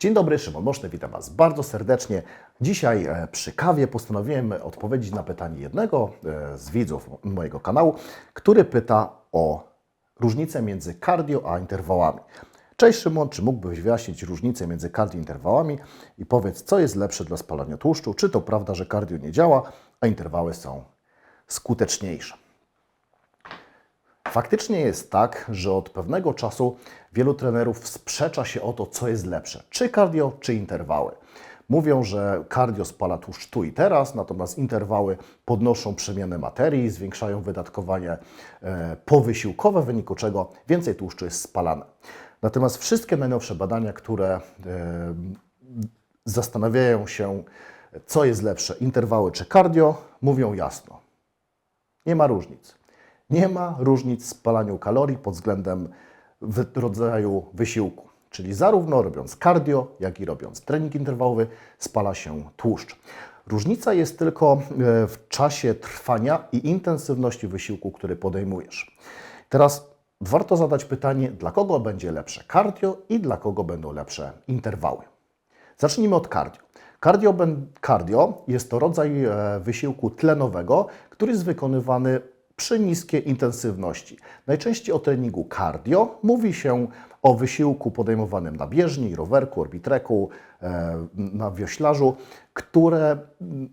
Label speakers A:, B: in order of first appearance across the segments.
A: Dzień dobry, Szymon Moszny, witam Was bardzo serdecznie. Dzisiaj e, przy kawie postanowiłem odpowiedzieć na pytanie jednego e, z widzów mojego kanału, który pyta o różnicę między cardio a interwałami. Cześć Szymon, czy mógłbyś wyjaśnić różnicę między cardio i interwałami i powiedz, co jest lepsze dla spalania tłuszczu? Czy to prawda, że cardio nie działa, a interwały są skuteczniejsze? Faktycznie jest tak, że od pewnego czasu wielu trenerów sprzecza się o to, co jest lepsze, czy cardio, czy interwały. Mówią, że cardio spala tłuszcz tu i teraz, natomiast interwały podnoszą przemianę materii, zwiększają wydatkowanie e, powysiłkowe, w wyniku czego więcej tłuszczu jest spalane. Natomiast wszystkie najnowsze badania, które e, zastanawiają się, co jest lepsze, interwały czy cardio, mówią jasno. Nie ma różnic. Nie ma różnic w spalaniu kalorii pod względem rodzaju wysiłku. Czyli zarówno robiąc cardio, jak i robiąc trening interwałowy, spala się tłuszcz. Różnica jest tylko e, w czasie trwania i intensywności wysiłku, który podejmujesz. Teraz warto zadać pytanie, dla kogo będzie lepsze cardio i dla kogo będą lepsze interwały. Zacznijmy od cardio. Cardio, cardio jest to rodzaj e, wysiłku tlenowego, który jest wykonywany przy niskiej intensywności. Najczęściej o treningu cardio mówi się o wysiłku podejmowanym na bieżni, rowerku, orbitreku, e, na wioślarzu, które mm,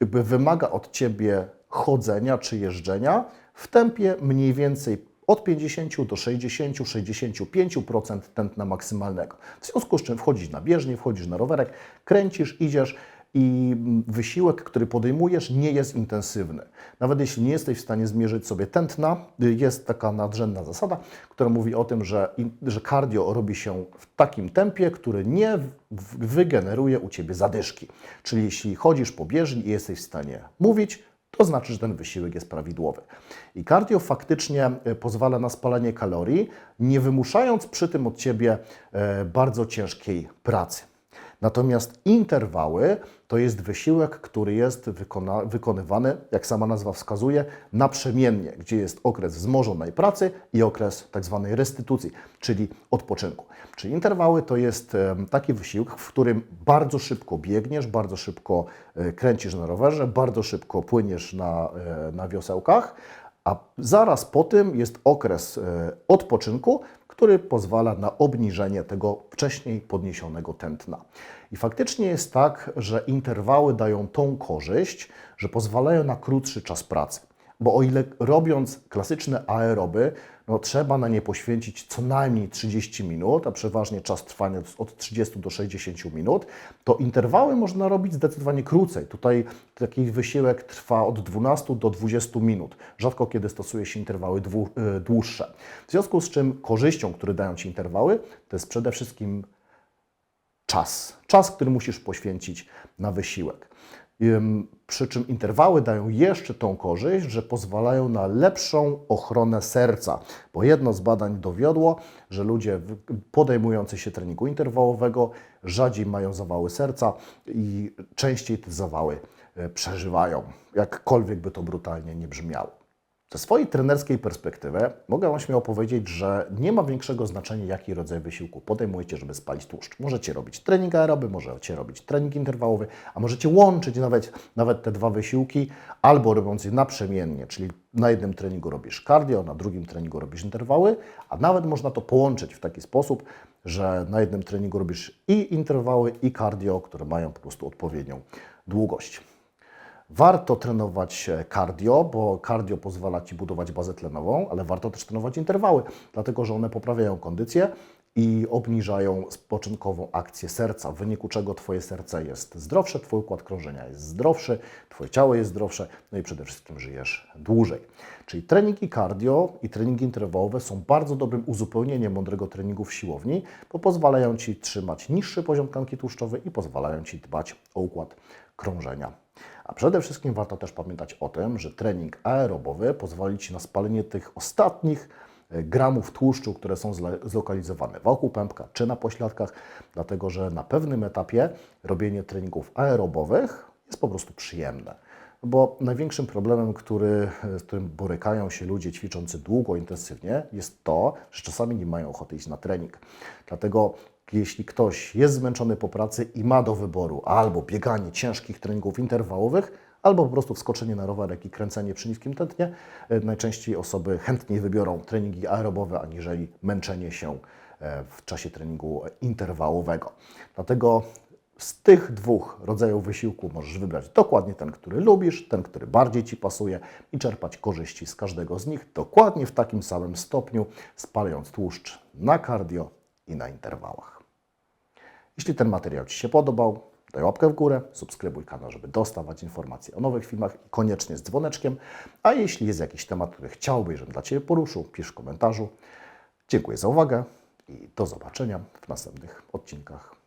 A: wymaga od Ciebie chodzenia czy jeżdżenia w tempie mniej więcej od 50 do 60-65% tętna maksymalnego. W związku z czym wchodzisz na bieżnię, wchodzisz na rowerek, kręcisz, idziesz i wysiłek, który podejmujesz, nie jest intensywny. Nawet jeśli nie jesteś w stanie zmierzyć sobie tętna, jest taka nadrzędna zasada, która mówi o tym, że, że cardio robi się w takim tempie, który nie wygeneruje u Ciebie zadyszki. Czyli jeśli chodzisz po bieżni i jesteś w stanie mówić, to znaczy, że ten wysiłek jest prawidłowy. I cardio faktycznie e, pozwala na spalanie kalorii, nie wymuszając przy tym od Ciebie e, bardzo ciężkiej pracy. Natomiast interwały to jest wysiłek, który jest wykona, wykonywany, jak sama nazwa wskazuje, naprzemiennie, gdzie jest okres wzmożonej pracy i okres tak zwanej restytucji, czyli odpoczynku. Czyli interwały to jest taki wysiłek, w którym bardzo szybko biegniesz, bardzo szybko e, kręcisz na rowerze, bardzo szybko płyniesz na, e, na wiosełkach, a zaraz po tym jest okres e, odpoczynku, który pozwala na obniżenie tego wcześniej podniesionego tętna. I faktycznie jest tak, że interwały dają tą korzyść, że pozwalają na krótszy czas pracy. Bo o ile robiąc klasyczne aeroby, no trzeba na nie poświęcić co najmniej 30 minut, a przeważnie czas trwania od 30 do 60 minut, to interwały można robić zdecydowanie krócej. Tutaj taki wysiłek trwa od 12 do 20 minut. Rzadko kiedy stosuje się interwały y, dłuższe. W związku z czym korzyścią, które dają Ci interwały, to jest przede wszystkim czas. Czas, który musisz poświęcić na wysiłek. Przy czym interwały dają jeszcze tą korzyść, że pozwalają na lepszą ochronę serca, bo jedno z badań dowiodło, że ludzie podejmujący się treningu interwałowego rzadziej mają zawały serca i częściej te zawały e, przeżywają, jakkolwiek by to brutalnie nie brzmiało. Ze swojej trenerskiej perspektywy mogę Wam śmiało powiedzieć, że nie ma większego znaczenia, jaki rodzaj wysiłku podejmujecie, żeby spalić tłuszcz. Możecie robić trening aeroby, możecie robić trening interwałowy, a możecie łączyć nawet, nawet te dwa wysiłki, albo robiąc je naprzemiennie, czyli na jednym treningu robisz cardio, na drugim treningu robisz interwały, a nawet można to połączyć w taki sposób, że na jednym treningu robisz i interwały, i cardio, które mają po prostu odpowiednią długość. Warto trenować cardio, bo cardio pozwala Ci budować bazę tlenową, ale warto też trenować interwały, dlatego że one poprawiają kondycję i obniżają spoczynkową akcję serca, w wyniku czego Twoje serce jest zdrowsze, Twój układ krążenia jest zdrowszy, Twoje ciało jest zdrowsze, no i przede wszystkim żyjesz dłużej. Czyli treningi cardio i treningi interwałowe są bardzo dobrym uzupełnieniem mądrego treningu w siłowni, bo pozwalają Ci trzymać niższy poziom tkanki tłuszczowej i pozwalają Ci dbać o układ krążenia. A przede wszystkim warto też pamiętać o tym, że trening aerobowy pozwoli Ci na spalenie tych ostatnich e, gramów tłuszczu, które są zlokalizowane wokół pępka czy na pośladkach, dlatego że na pewnym etapie robienie treningów aerobowych jest po prostu przyjemne. Bo największym problemem, który, z którym borykają się ludzie ćwiczący długo, intensywnie, jest to, że czasami nie mają ochoty iść na trening. Dlatego jeśli ktoś jest zmęczony po pracy i ma do wyboru albo bieganie ciężkich treningów interwałowych, albo po prostu wskoczenie na rowerek i kręcenie przy niskim tętnie, e, najczęściej osoby chętniej wybiorą treningi aerobowe aniżeli męczenie się e, w czasie treningu interwałowego. Dlatego z tych dwóch rodzajów wysiłku możesz wybrać dokładnie ten, który lubisz, ten, który bardziej Ci pasuje i czerpać korzyści z każdego z nich dokładnie w takim samym stopniu, spalając tłuszcz na cardio i na interwałach. Jeśli ten materiał Ci się podobał, daj łapkę w górę, subskrybuj kanał, żeby dostawać informacje o nowych filmach i koniecznie z dzwoneczkiem. A jeśli jest jakiś temat, który chciałbyś, żebym dla Ciebie poruszył, pisz w komentarzu. Dziękuję za uwagę i do zobaczenia w następnych odcinkach